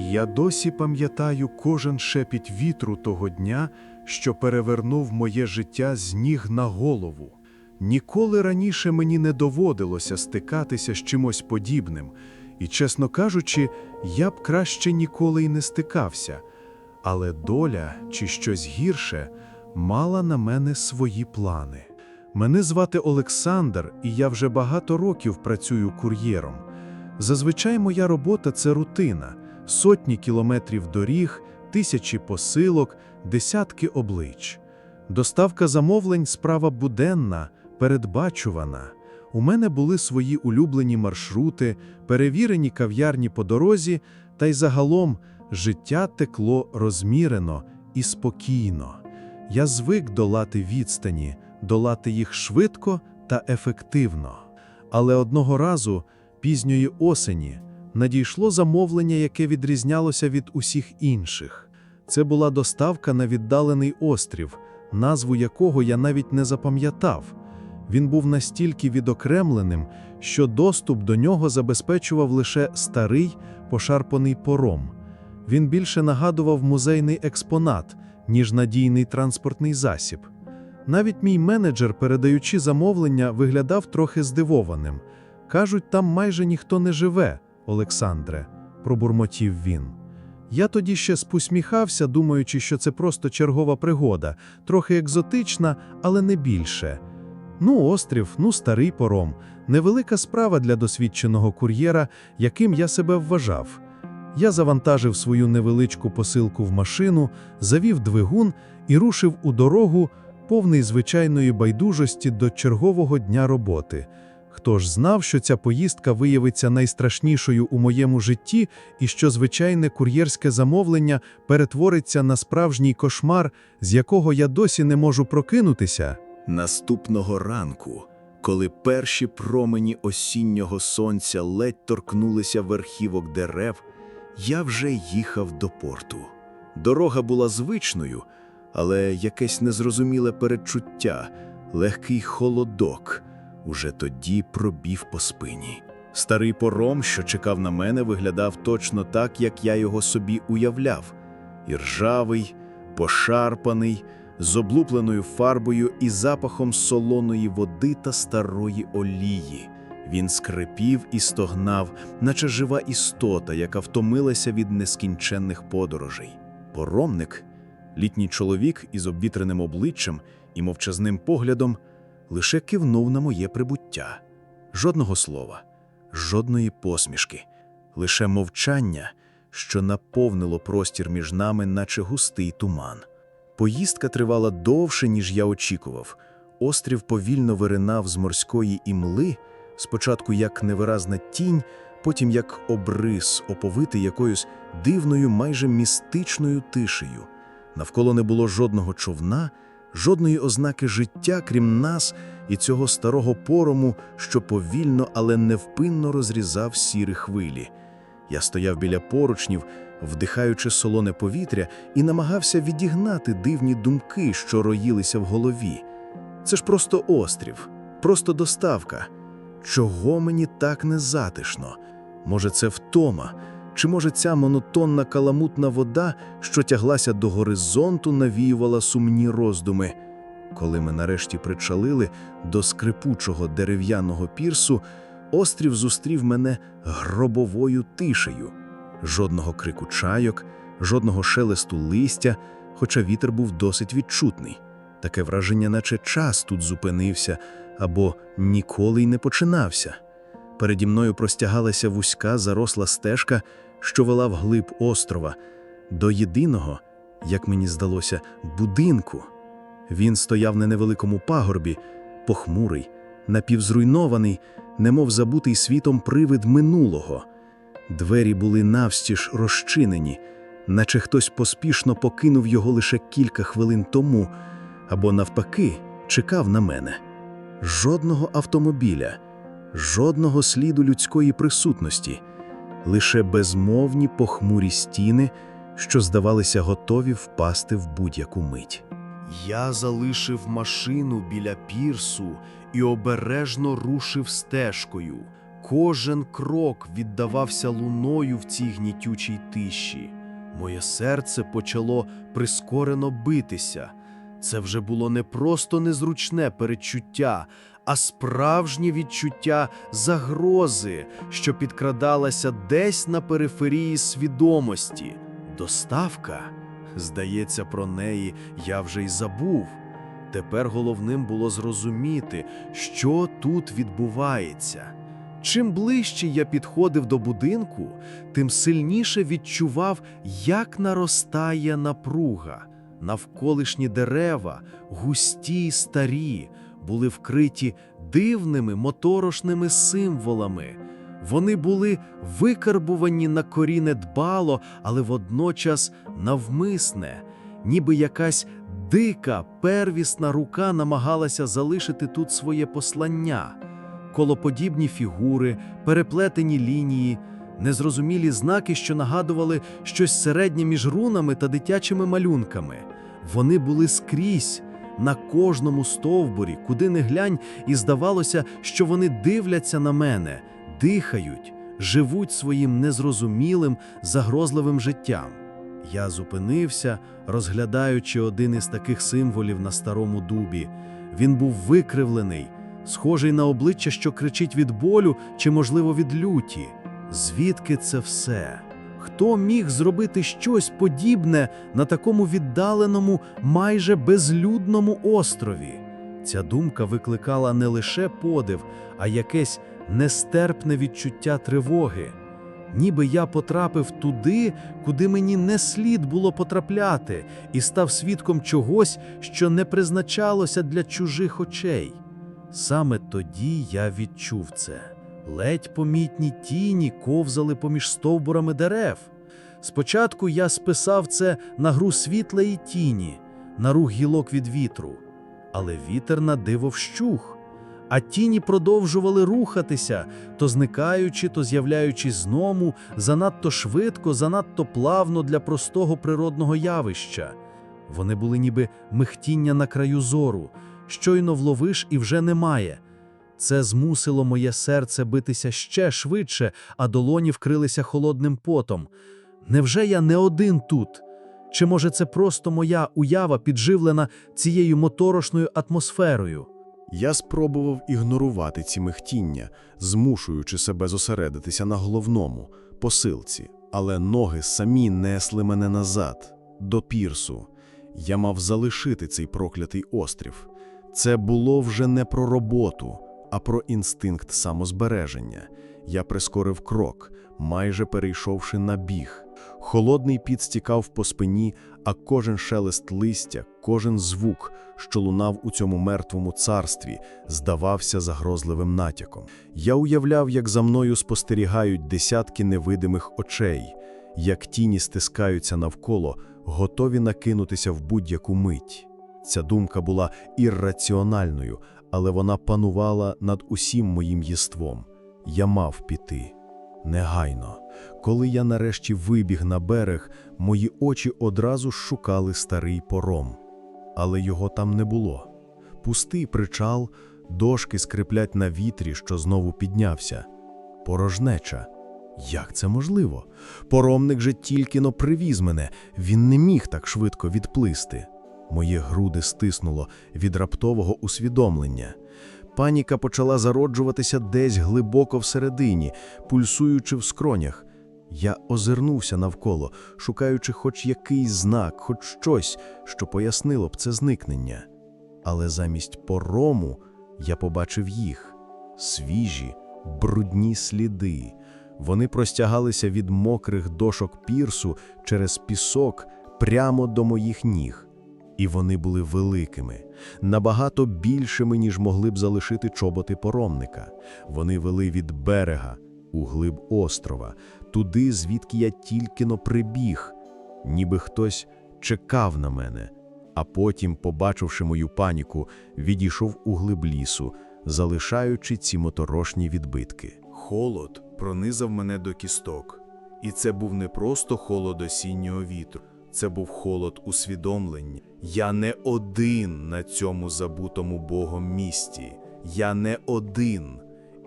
Я досі пам'ятаю кожен шепіт вітру того дня, що перевернув моє життя з ніг на голову. Ніколи раніше мені не доводилося стикатися з чимось подібним, і, чесно кажучи, я б краще ніколи й не стикався. Але доля чи щось гірше мала на мене свої плани. Мене звати Олександр, і я вже багато років працюю кур'єром. Зазвичай моя робота це рутина: сотні кілометрів доріг, тисячі посилок, десятки облич. Доставка замовлень справа буденна, передбачувана. У мене були свої улюблені маршрути, перевірені кав'ярні по дорозі, та й загалом життя текло розмірено і спокійно. Я звик долати відстані, долати їх швидко та ефективно. Але одного разу, пізньої осені, надійшло замовлення, яке відрізнялося від усіх інших. Це була доставка на віддалений острів, назву якого я навіть не запам'ятав. Він був настільки відокремленим, що доступ до нього забезпечував лише старий пошарпаний пором. Він більше нагадував музейний експонат, ніж надійний транспортний засіб. Навіть мій менеджер, передаючи замовлення, виглядав трохи здивованим. Кажуть, там майже ніхто не живе, Олександре, пробурмотів він. Я тоді ще спусміхався, думаючи, що це просто чергова пригода, трохи екзотична, але не більше. Ну, острів, ну, старий пором, невелика справа для досвідченого кур'єра, яким я себе вважав. Я завантажив свою невеличку посилку в машину, завів двигун і рушив у дорогу, повний звичайної байдужості до чергового дня роботи. Хто ж знав, що ця поїздка виявиться найстрашнішою у моєму житті і що звичайне кур'єрське замовлення перетвориться на справжній кошмар, з якого я досі не можу прокинутися? Наступного ранку, коли перші промені осіннього сонця ледь торкнулися верхівок дерев, я вже їхав до порту. Дорога була звичною, але якесь незрозуміле передчуття, легкий холодок уже тоді пробів по спині. Старий пором, що чекав на мене, виглядав точно так, як я його собі уявляв: іржавий, пошарпаний, з облупленою фарбою і запахом солоної води та старої олії. Він скрипів і стогнав, наче жива істота, яка втомилася від нескінченних подорожей. Поромник, літній чоловік із обвітреним обличчям і мовчазним поглядом, лише кивнув на моє прибуття. Жодного слова, жодної посмішки, лише мовчання, що наповнило простір між нами, наче густий туман. Поїздка тривала довше, ніж я очікував. Острів повільно виринав з морської імли, спочатку як невиразна тінь, потім як обрис, оповитий якоюсь дивною, майже містичною тишею. Навколо не було жодного човна, жодної ознаки життя, крім нас і цього старого порому, що повільно, але невпинно розрізав сірі хвилі. Я стояв біля поручнів, вдихаючи солоне повітря, і намагався відігнати дивні думки, що роїлися в голові. Це ж просто острів, просто доставка. Чого мені так незатишно? Може, це втома? Чи може ця монотонна каламутна вода, що тяглася до горизонту, навіювала сумні роздуми? Коли ми нарешті причалили до скрипучого дерев'яного пірсу, острів зустрів мене гробовою тишею. Жодного крику чайок, жодного шелесту листя, хоча вітер був досить відчутний. Таке враження, наче час тут зупинився або ніколи й не починався. Переді мною простягалася вузька заросла стежка, що вела вглиб острова, до єдиного, як мені здалося, будинку. Він стояв на невеликому пагорбі, похмурий, напівзруйнований, немов забутий світом привид минулого. Двері були навстіж розчинені, наче хтось поспішно покинув його лише кілька хвилин тому, або, навпаки, чекав на мене. Жодного автомобіля, жодного сліду людської присутності, лише безмовні похмурі стіни, що здавалися готові впасти в будь-яку мить. Я залишив машину біля пірсу і обережно рушив стежкою. Кожен крок віддавався луною в цій гнітючій тиші. Моє серце почало прискорено битися. Це вже було не просто незручне перечуття, а справжнє відчуття загрози, що підкрадалася десь на периферії свідомості. Доставка? Здається, про неї я вже й забув. Тепер головним було зрозуміти, що тут відбувається. Чим ближче я підходив до будинку, тим сильніше відчував, як наростає напруга. Навколишні дерева, густі й старі, були вкриті дивними моторошними символами. Вони були викарбувані на корі недбало, але водночас навмисне, ніби якась дика первісна рука намагалася залишити тут своє послання. Колоподібні фігури, переплетені лінії, незрозумілі знаки, що нагадували щось середнє між рунами та дитячими малюнками. Вони були скрізь, на кожному стовбурі, куди не глянь, і здавалося, що вони дивляться на мене, дихають, живуть своїм незрозумілим, загрозливим життям. Я зупинився, розглядаючи один із таких символів на старому дубі. Він був викривлений, схожий на обличчя, що кричить від болю чи, можливо, від люті. Звідки це все? Хто міг зробити щось подібне на такому віддаленому, майже безлюдному острові? Ця думка викликала не лише подив, а якесь нестерпне відчуття тривоги. Ніби я потрапив туди, куди мені не слід було потрапляти, і став свідком чогось, що не призначалося для чужих очей. Саме тоді я відчув це. Ледь помітні тіні ковзали поміж стовбурами дерев. Спочатку я списав це на гру світла і тіні, на рух гілок від вітру. Але вітер на диво а тіні продовжували рухатися, то зникаючи, то з'являючись знову, занадто швидко, занадто плавно для простого природного явища. Вони були ніби михтіння на краю зору, щойно вловиш і вже немає. Це змусило моє серце битися ще швидше, а долоні вкрилися холодним потом. Невже я не один тут? Чи може це просто моя уява підживлена цією моторошною атмосферою? Я спробував ігнорувати ці михтіння, змушуючи себе зосередитися на головному посилці, але ноги самі несли мене назад, до пірсу. Я мав залишити цей проклятий острів. Це було вже не про роботу, а про інстинкт самозбереження. Я прискорив крок, майже перейшовши на біг. Холодний піт стікав по спині, а кожен шелест листя, кожен звук, що лунав у цьому мертвому царстві, здавався загрозливим натяком. Я уявляв, як за мною спостерігають десятки невидимих очей, як тіні стискаються навколо, готові накинутися в будь-яку мить. Ця думка була ірраціональною, але вона панувала над усім моїм єством. Я мав піти. Негайно. Коли я нарешті вибіг на берег, мої очі одразу шукали старий пором. Але його там не було. Пустий причал, дошки скриплять на вітрі, що знову піднявся. Порожнеча. Як це можливо? Поромник же тільки но привіз мене, він не міг так швидко відплисти. Мої груди стиснуло від раптового усвідомлення. Паніка почала зароджуватися десь глибоко всередині, пульсуючи в скронях. Я озирнувся навколо, шукаючи хоч якийсь знак, хоч щось, що пояснило б це зникнення. Але замість порому я побачив їх свіжі, брудні сліди. Вони простягалися від мокрих дошок пірсу через пісок прямо до моїх ніг. І вони були великими, набагато більшими, ніж могли б залишити чоботи поромника. Вони вели від берега у глиб острова, туди, звідки я тільки но прибіг, ніби хтось чекав на мене, а потім, побачивши мою паніку, відійшов у глиб лісу, залишаючи ці моторошні відбитки. Холод пронизав мене до кісток. І це був не просто холод осіннього вітру, це був холод усвідомлення. Я не один на цьому забутому Богом місті. Я не один.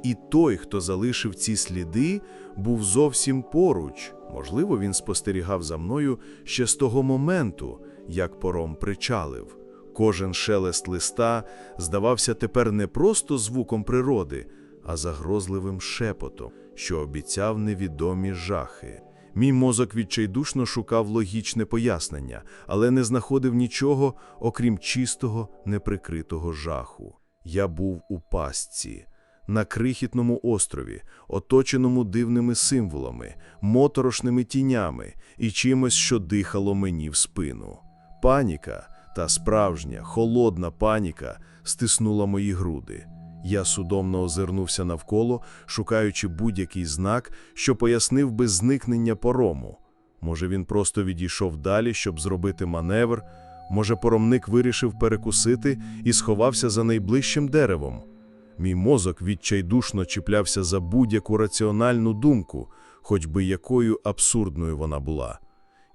І той, хто залишив ці сліди, був зовсім поруч. Можливо, він спостерігав за мною ще з того моменту, як пором причалив. Кожен шелест листа здавався тепер не просто звуком природи, а загрозливим шепотом, що обіцяв невідомі жахи. Мій мозок відчайдушно шукав логічне пояснення, але не знаходив нічого, окрім чистого, неприкритого жаху. Я був у пастці, на крихітному острові, оточеному дивними символами, моторошними тінями і чимось, що дихало мені в спину. Паніка, та справжня, холодна паніка, стиснула мої груди. Я судомно озирнувся навколо, шукаючи будь-який знак, що пояснив би зникнення порому. Може, він просто відійшов далі, щоб зробити маневр, може, поромник вирішив перекусити і сховався за найближчим деревом. Мій мозок відчайдушно чіплявся за будь-яку раціональну думку, хоч би якою абсурдною вона була.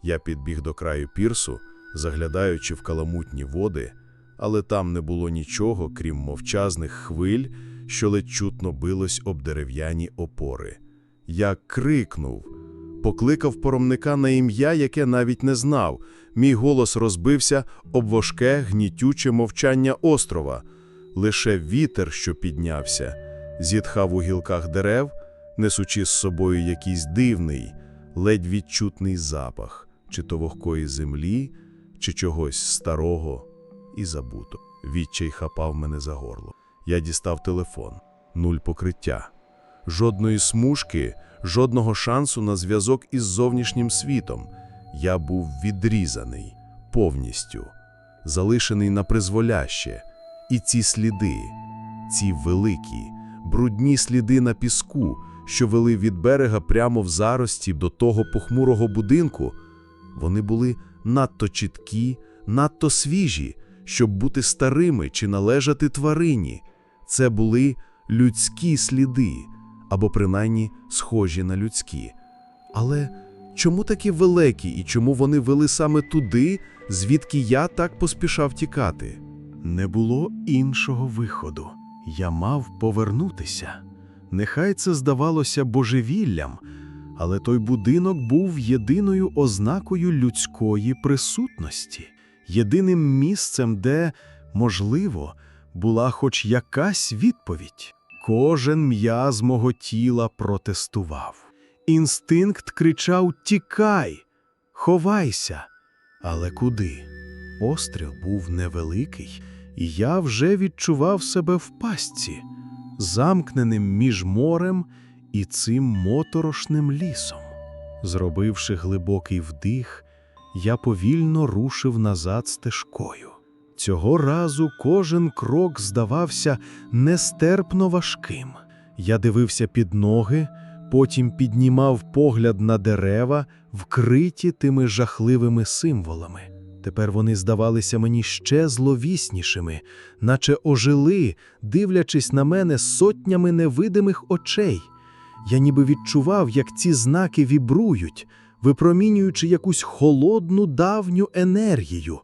Я підбіг до краю пірсу, заглядаючи в каламутні води, але там не було нічого, крім мовчазних хвиль, що ледь чутно билось об дерев'яні опори. Я крикнув, покликав поромника на ім'я, яке навіть не знав. Мій голос розбився об важке, гнітюче мовчання острова. Лише вітер, що піднявся, зітхав у гілках дерев, несучи з собою якийсь дивний, ледь відчутний запах, чи то вогкої землі, чи чогось старого і забуто. Відчай хапав мене за горло. Я дістав телефон. Нуль покриття. Жодної смужки, жодного шансу на зв'язок із зовнішнім світом. Я був відрізаний повністю, залишений на призволяще. І ці сліди, ці великі, брудні сліди на піску, що вели від берега прямо в зарості до того похмурого будинку, вони були надто чіткі, надто свіжі, щоб бути старими чи належати тварині. Це були людські сліди, або принаймні схожі на людські. Але чому такі великі і чому вони вели саме туди, звідки я так поспішав тікати? Не було іншого виходу. Я мав повернутися. Нехай це здавалося божевіллям, але той будинок був єдиною ознакою людської присутності, єдиним місцем, де, можливо, була хоч якась відповідь. Кожен м'яз мого тіла протестував. Інстинкт кричав Тікай, ховайся. Але куди? Постріл був невеликий, і я вже відчував себе в пастці, замкненим між морем і цим моторошним лісом. Зробивши глибокий вдих, я повільно рушив назад стежкою. Цього разу кожен крок здавався нестерпно важким. Я дивився під ноги, потім піднімав погляд на дерева, вкриті тими жахливими символами. Тепер вони здавалися мені ще зловіснішими, наче ожили, дивлячись на мене сотнями невидимих очей. Я ніби відчував, як ці знаки вібрують, випромінюючи якусь холодну давню енергію.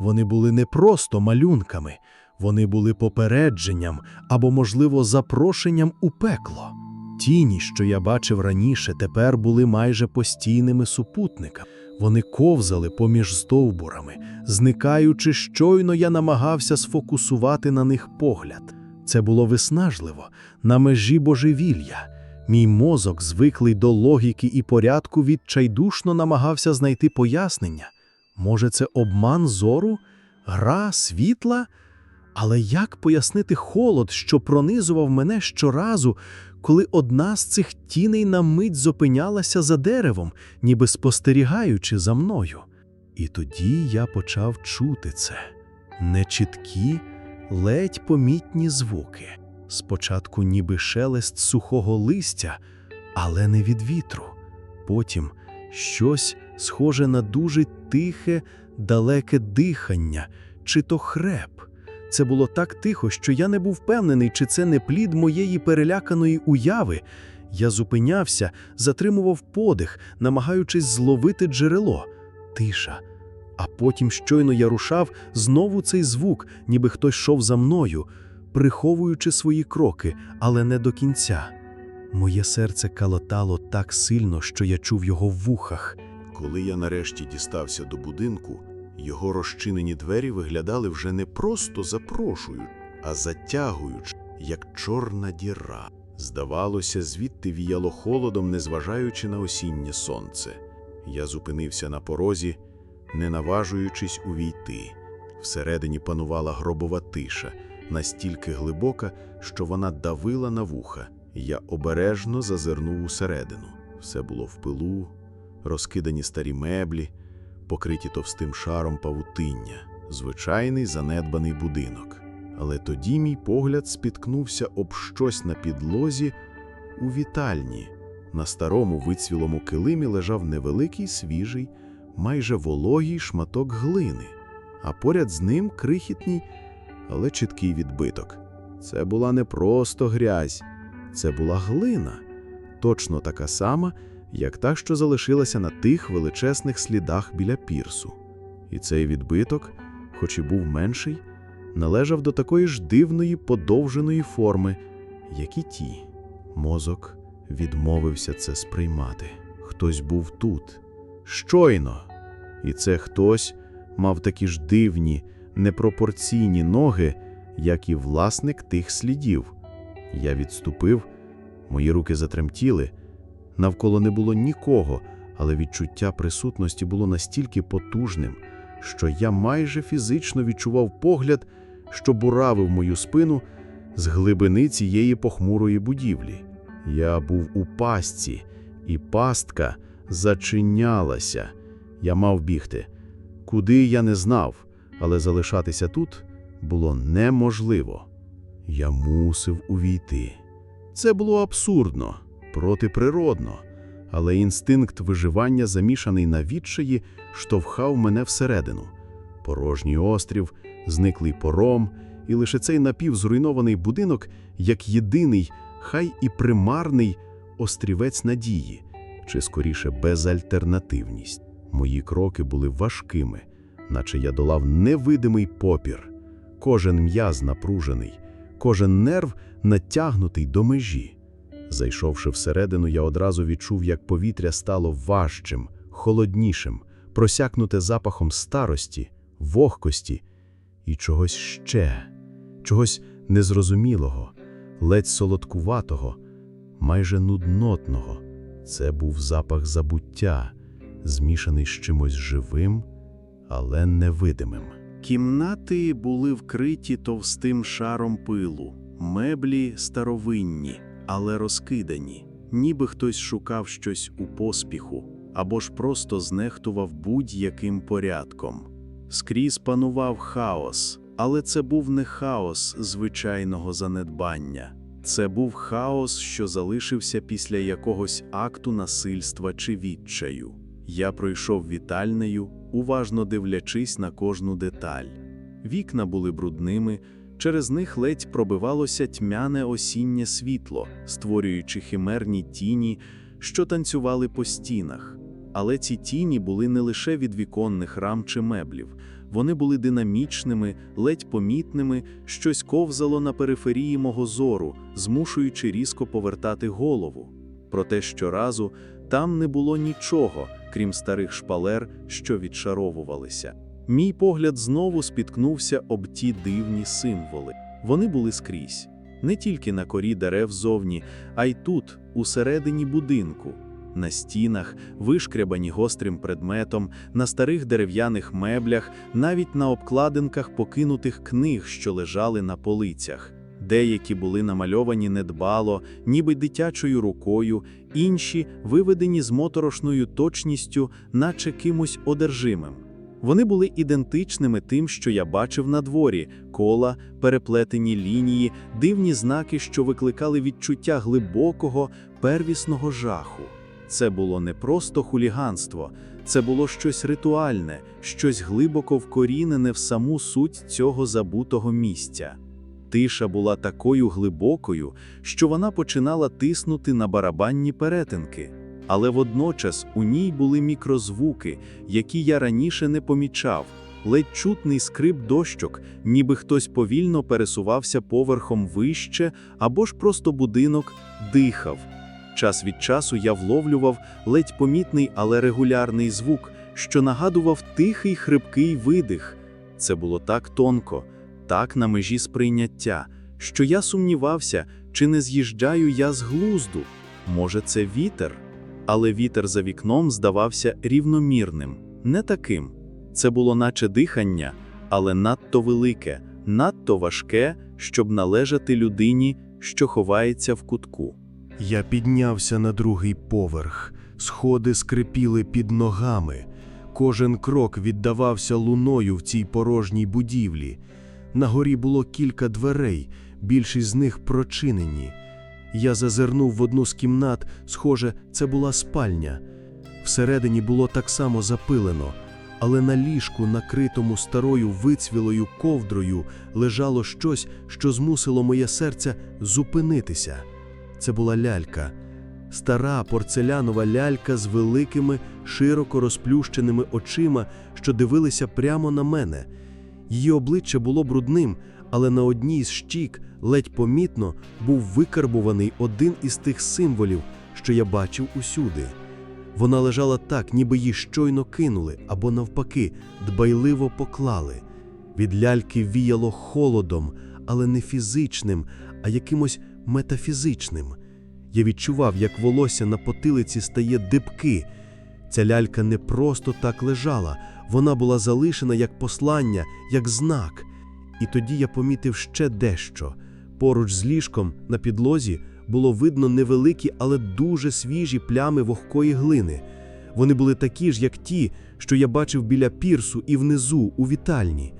Вони були не просто малюнками, вони були попередженням або, можливо, запрошенням у пекло. Тіні, що я бачив раніше, тепер були майже постійними супутниками. Вони ковзали поміж стовбурами, зникаючи, щойно я намагався сфокусувати на них погляд. Це було виснажливо, на межі божевілля. Мій мозок, звиклий до логіки і порядку, відчайдушно намагався знайти пояснення. Може, це обман зору, гра світла? Але як пояснити холод, що пронизував мене щоразу, коли одна з цих тіней на мить зупинялася за деревом, ніби спостерігаючи за мною? І тоді я почав чути це нечіткі, ледь помітні звуки. Спочатку ніби шелест сухого листя, але не від вітру. Потім щось схоже на дуже тихе, далеке дихання, чи то хреп. Це було так тихо, що я не був впевнений, чи це не плід моєї переляканої уяви. Я зупинявся, затримував подих, намагаючись зловити джерело. Тиша. А потім щойно я рушав, знову цей звук, ніби хтось йшов за мною. Приховуючи свої кроки, але не до кінця. Моє серце калотало так сильно, що я чув його в вухах. Коли я нарешті дістався до будинку, його розчинені двері виглядали вже не просто запрошують, а затягуючи, як чорна діра. Здавалося, звідти віяло холодом, незважаючи на осіннє сонце. Я зупинився на порозі, не наважуючись увійти. Всередині панувала гробова тиша, настільки глибока, що вона давила на вуха. Я обережно зазирнув усередину. Все було в пилу, розкидані старі меблі, покриті товстим шаром павутиння, звичайний занедбаний будинок. Але тоді мій погляд спіткнувся об щось на підлозі у вітальні. На старому вицвілому килимі лежав невеликий свіжий, майже вологий шматок глини, а поряд з ним крихітний, але чіткий відбиток. Це була не просто грязь, це була глина, точно така сама, як та, що залишилася на тих величезних слідах біля пірсу. І цей відбиток, хоч і був менший, належав до такої ж дивної подовженої форми, як і ті. Мозок відмовився це сприймати. Хтось був тут, щойно. І це хтось мав такі ж дивні, непропорційні ноги, як і власник тих слідів. Я відступив, мої руки затремтіли. Навколо не було нікого, але відчуття присутності було настільки потужним, що я майже фізично відчував погляд, що буравив мою спину з глибини цієї похмурої будівлі. Я був у пастці, і пастка зачинялася. Я мав бігти. Куди я не знав, але залишатися тут було неможливо. Я мусив увійти. Це було абсурдно, протиприродно, але інстинкт виживання, замішаний на відчаї, штовхав мене всередину. Порожній острів, зниклий пором, і лише цей напівзруйнований будинок, як єдиний, хай і примарний острівець надії, чи скоріше безальтернативність. Мої кроки були важкими, наче я долав невидимий попір. Кожен м'яз напружений, кожен нерв натягнутий до межі. Зайшовши всередину, я одразу відчув, як повітря стало важчим, холоднішим, просякнуте запахом старості, вогкості і чогось ще, чогось незрозумілого, ледь солодкуватого, майже нуднотного. Це був запах забуття, змішаний з чимось живим, але невидимим. Кімнати були вкриті товстим шаром пилу, меблі старовинні, але розкидані, ніби хтось шукав щось у поспіху або ж просто знехтував будь-яким порядком. Скрізь панував хаос, але це був не хаос звичайного занедбання. Це був хаос, що залишився після якогось акту насильства чи відчаю. Я пройшов вітальнею, уважно дивлячись на кожну деталь. Вікна були брудними, через них ледь пробивалося тьмяне осіннє світло, створюючи химерні тіні, що танцювали по стінах. Але ці тіні були не лише від віконних рам чи меблів, вони були динамічними, ледь помітними, щось ковзало на периферії мого зору, змушуючи різко повертати голову. Проте щоразу там не було нічого, крім старих шпалер, що відшаровувалися. Мій погляд знову спіткнувся об ті дивні символи. Вони були скрізь, не тільки на корі дерев зовні, а й тут, усередині будинку. На стінах, вишкрябані гострим предметом, на старих дерев'яних меблях, навіть на обкладинках покинутих книг, що лежали на полицях. Деякі були намальовані недбало, ніби дитячою рукою, інші виведені з моторошною точністю, наче кимось одержимим. Вони були ідентичними тим, що я бачив на дворі: кола, переплетені лінії, дивні знаки, що викликали відчуття глибокого, первісного жаху. Це було не просто хуліганство, це було щось ритуальне, щось глибоко вкорінене в саму суть цього забутого місця. Тиша була такою глибокою, що вона починала тиснути на барабанні перетинки, але водночас у ній були мікрозвуки, які я раніше не помічав, ледь чутний скрип дощок, ніби хтось повільно пересувався поверхом вище, або ж просто будинок дихав. Час від часу я вловлював ледь помітний, але регулярний звук, що нагадував тихий хрипкий видих. Це було так тонко, так на межі сприйняття, що я сумнівався, чи не з'їжджаю я з глузду. Може, це вітер? Але вітер за вікном здавався рівномірним, не таким. Це було наче дихання, але надто велике, надто важке, щоб належати людині, що ховається в кутку. Я піднявся на другий поверх, сходи скрипіли під ногами. Кожен крок віддавався луною в цій порожній будівлі. На горі було кілька дверей, більшість з них прочинені. Я зазирнув в одну з кімнат, схоже, це була спальня. Всередині було так само запилено, але на ліжку, накритому старою вицвілою ковдрою, лежало щось, що змусило моє серце зупинитися. Це була лялька. Стара порцелянова лялька з великими, широко розплющеними очима, що дивилися прямо на мене. Її обличчя було брудним, але на одній з щік, ледь помітно, був викарбуваний один із тих символів, що я бачив усюди. Вона лежала так, ніби її щойно кинули або, навпаки, дбайливо поклали. Від ляльки віяло холодом, але не фізичним, а якимось метафізичним. Я відчував, як волосся на потилиці стає дибки. Ця лялька не просто так лежала, вона була залишена як послання, як знак. І тоді я помітив ще дещо. Поруч з ліжком на підлозі було видно невеликі, але дуже свіжі плями вогкої глини. Вони були такі ж, як ті, що я бачив біля пірсу і внизу, у вітальні.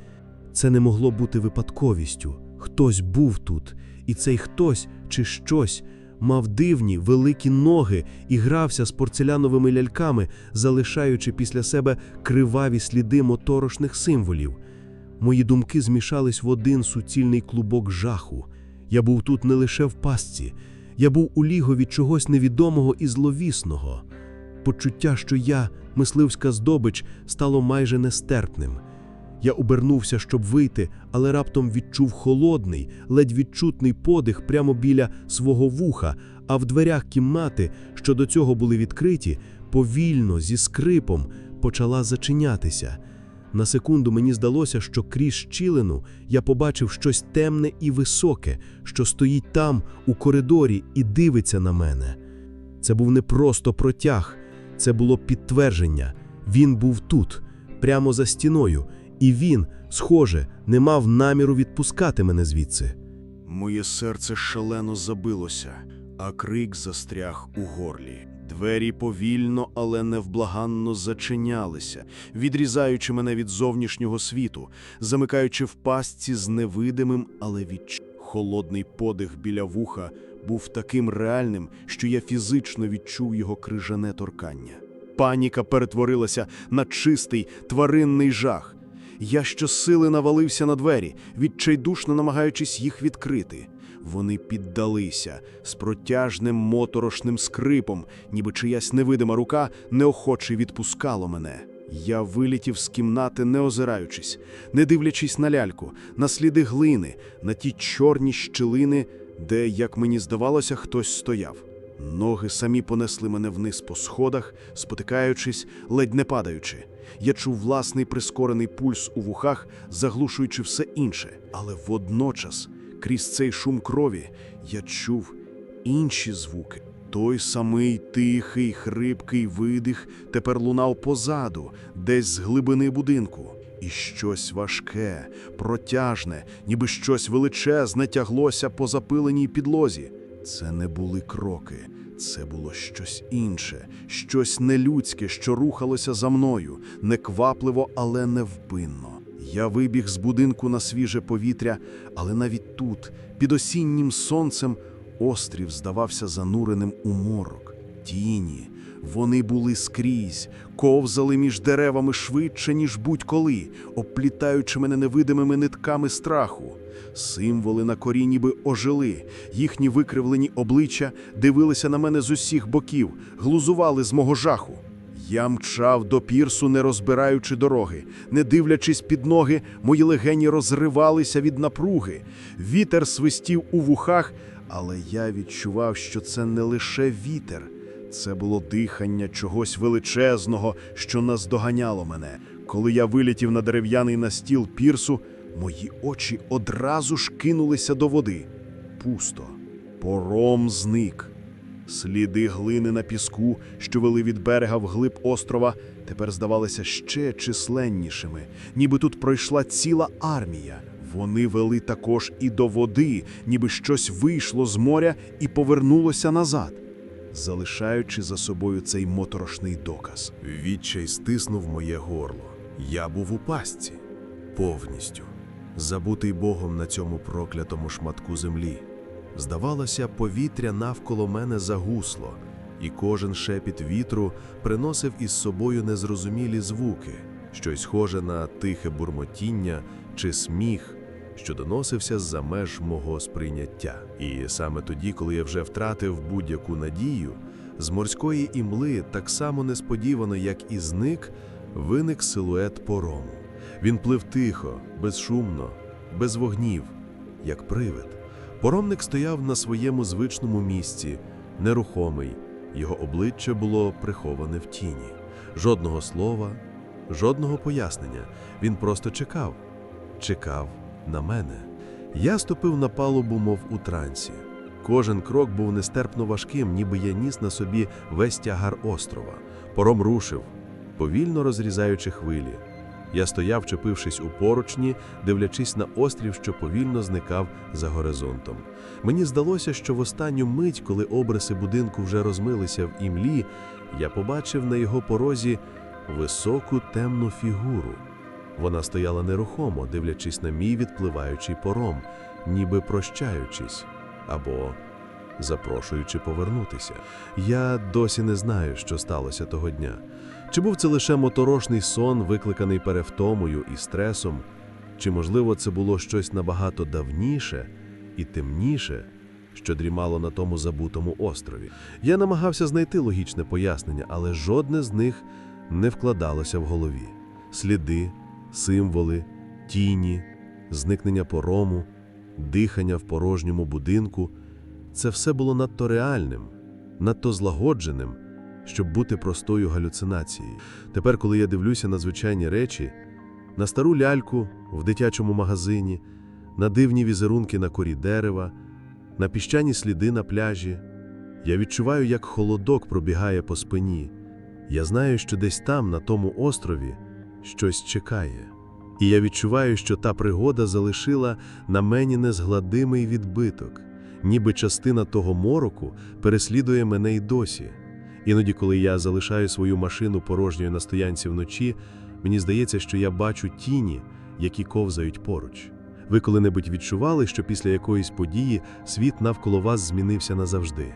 Це не могло бути випадковістю. Хтось був тут, і цей хтось чи щось мав дивні великі ноги і грався з порцеляновими ляльками, залишаючи після себе криваві сліди моторошних символів. Мої думки змішались в один суцільний клубок жаху. Я був тут не лише в пастці, я був у лігові чогось невідомого і зловісного. Почуття, що я, мисливська здобич, стало майже нестерпним. Я обернувся, щоб вийти, але раптом відчув холодний, ледь відчутний подих прямо біля свого вуха, а в дверях кімнати, що до цього були відкриті, повільно, зі скрипом, почала зачинятися. На секунду мені здалося, що крізь щілину я побачив щось темне і високе, що стоїть там, у коридорі, і дивиться на мене. Це був не просто протяг, це було підтвердження. Він був тут, прямо за стіною, і він, схоже, не мав наміру відпускати мене звідси. Моє серце шалено забилося, а крик застряг у горлі. Двері повільно, але невблаганно зачинялися, відрізаючи мене від зовнішнього світу, замикаючи в пастці з невидимим, але відч... Холодний подих біля вуха був таким реальним, що я фізично відчув його крижане торкання. Паніка перетворилася на чистий тваринний жах. Я щосили навалився на двері, відчайдушно намагаючись їх відкрити. Вони піддалися з протяжним моторошним скрипом, ніби чиясь невидима рука неохоче відпускало мене. Я вилітів з кімнати, не озираючись, не дивлячись на ляльку, на сліди глини, на ті чорні щілини, де, як мені здавалося, хтось стояв. Ноги самі понесли мене вниз по сходах, спотикаючись, ледь не падаючи. Я чув власний прискорений пульс у вухах, заглушуючи все інше, але водночас, крізь цей шум крові, я чув інші звуки. Той самий тихий, хрипкий видих тепер лунав позаду, десь з глибини будинку. І щось важке, протяжне, ніби щось величезне тяглося по запиленій підлозі. Це не були кроки, це було щось інше, щось нелюдське, що рухалося за мною, неквапливо, але невпинно. Я вибіг з будинку на свіже повітря, але навіть тут, під осіннім сонцем, острів здавався зануреним у морок. Тіні, вони були скрізь, ковзали між деревами швидше, ніж будь-коли, оплітаючи мене невидимими нитками страху. Символи на корі ніби ожили, їхні викривлені обличчя дивилися на мене з усіх боків, глузували з мого жаху. Я мчав до пірсу, не розбираючи дороги. Не дивлячись під ноги, мої легені розривалися від напруги. Вітер свистів у вухах, але я відчував, що це не лише вітер. Це було дихання чогось величезного, що наздоганяло мене. Коли я вилетів на дерев'яний настіл пірсу, мої очі одразу ж кинулися до води. Пусто. Пором зник. Сліди глини на піску, що вели від берега вглиб острова, тепер здавалися ще численнішими, ніби тут пройшла ціла армія. Вони вели також і до води, ніби щось вийшло з моря і повернулося назад, залишаючи за собою цей моторошний доказ. Відчай стиснув моє горло. Я був у пастці. Повністю. Забутий Богом на цьому проклятому шматку землі. Здавалося, повітря навколо мене загусло, і кожен шепіт вітру приносив із собою незрозумілі звуки, щось схоже на тихе бурмотіння чи сміх, що доносився з-за меж мого сприйняття. І саме тоді, коли я вже втратив будь-яку надію, з морської імли, так само несподівано, як і зник, виник силует порому. Він плив тихо, безшумно, без вогнів, як привид. Поромник стояв на своєму звичному місці, нерухомий, його обличчя було приховане в тіні. Жодного слова, жодного пояснення. Він просто чекав, чекав на мене. Я ступив на палубу, мов у трансі. Кожен крок був нестерпно важким, ніби я ніс на собі весь тягар острова. Пором рушив, повільно розрізаючи хвилі. Я стояв, чепившись у поручні, дивлячись на острів, що повільно зникав за горизонтом. Мені здалося, що в останню мить, коли обриси будинку вже розмилися в імлі, я побачив на його порозі високу темну фігуру. Вона стояла нерухомо, дивлячись на мій відпливаючий пором, ніби прощаючись або запрошуючи повернутися. Я досі не знаю, що сталося того дня. Чи був це лише моторошний сон, викликаний перевтомою і стресом, чи, можливо, це було щось набагато давніше і темніше, що дрімало на тому забутому острові? Я намагався знайти логічне пояснення, але жодне з них не вкладалося в голові. Сліди, символи, тіні, зникнення порому, дихання в порожньому будинку це все було надто реальним, надто злагодженим, щоб бути простою галюцинацією. Тепер, коли я дивлюся на звичайні речі, на стару ляльку в дитячому магазині, на дивні візерунки на корі дерева, на піщані сліди на пляжі, я відчуваю, як холодок пробігає по спині. Я знаю, що десь там, на тому острові, щось чекає. І я відчуваю, що та пригода залишила на мені незгладимий відбиток, ніби частина того мороку переслідує мене й досі. Іноді, коли я залишаю свою машину порожньою на стоянці вночі, мені здається, що я бачу тіні, які ковзають поруч. Ви коли-небудь відчували, що після якоїсь події світ навколо вас змінився назавжди?